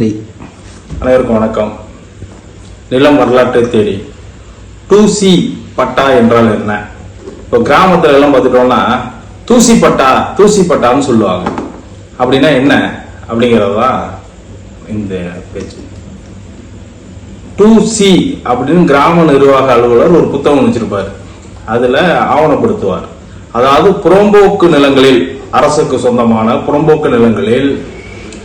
அனைவருக்கும் வணக்கம். நிலம் வரலாற்றை தேடி. டூ சி பட்டா என்றால் என்ன? இப்போ கிராமத்துல எல்லாம் பார்த்துட்டோம்னா தூசி பட்டா தூசி பட்டான்னு சொல்லுவாங்க. அப்படின்னா என்ன? அப்படிங்கிறது தான் இந்த பேச்சு. டூ சி அப்படின்னு கிராம நிர்வாக அலுவலர் ஒரு புத்தகம் வச்சிருப்பார். அதுல ஆவணப்படுத்துவார். அதாவது புறம்போக்கு நிலங்களில் அரசுக்கு சொந்தமான புறம்போக்கு நிலங்களில்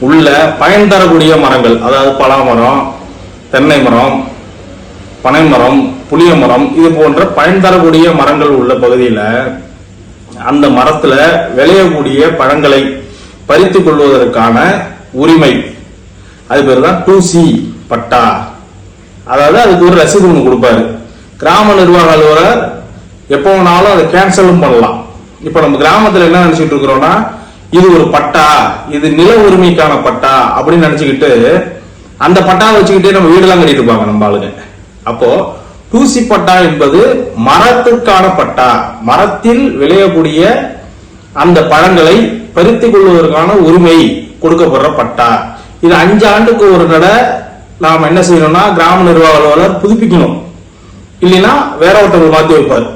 உள்ள பயன் தரக்கூடிய மரங்கள் அதாவது பலாமரம் தென்னை மரம் பனைமரம் புளிய மரம் இது போன்ற பயன் தரக்கூடிய மரங்கள் உள்ள பகுதியில் அந்த மரத்துல விளையக்கூடிய பழங்களை பறித்து கொள்வதற்கான உரிமை. அது பேர் தான் டூ சி பட்டா. அதாவது அதுக்கு ஒரு ரசீது ஒன்று கொடுப்பாரு. கிராம நிர்வாக அலுவலர் எப்போ வேணாலும் அதை கேன்சலும் பண்ணலாம். இப்போ நம்ம கிராமத்தில் என்ன நினச்சிட்டு இருக்கிறோம்னா இது ஒரு பட்டா இது நில உரிமைக்கான பட்டா அப்படின்னு நினைச்சுக்கிட்டு அந்த பட்டா வச்சுக்கிட்டே நம்ம வீடெல்லாம் கட்டிட்டு இருப்பாங்க நம்ம ஆளுங்க. அப்போ தூசி பட்டா என்பது மரத்துக்கான பட்டா. மரத்தில் விளையக்கூடிய அந்த பழங்களை பறித்துக் கொள்வதற்கான உரிமை கொடுக்கப்படுற பட்டா. இது அஞ்சு ஆண்டுக்கு ஒரு தடவை நாம் என்ன செய்யணும்னா கிராம நிர்வாக அலுவலர் புதுப்பிக்கணும். இல்லைன்னா வேற ஒருத்தர் மாத்தி வைப்பார்.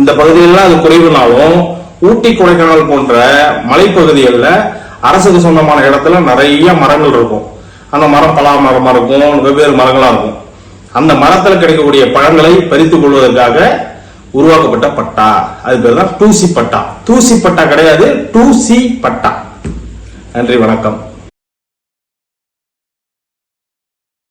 இந்த பகுதியிலாம் அது குறைவுனாலும் ஊட்டி கொடைக்கானல் போன்ற மலைப்பகுதிகளில் அரசுக்கு சொந்தமான இடத்துல நிறைய மரங்கள் இருக்கும். அந்த மரம் பலா மரமா இருக்கும் வெவ்வேறு மரங்களா இருக்கும். அந்த மரத்தில் கிடைக்கக்கூடிய பழங்களை பறித்து கொள்வதற்காக உருவாக்கப்பட்ட பட்டா. அது பேர் தான் தூசி பட்டா. தூசி பட்டா கிடையாது டூசி பட்டா. நன்றி வணக்கம்.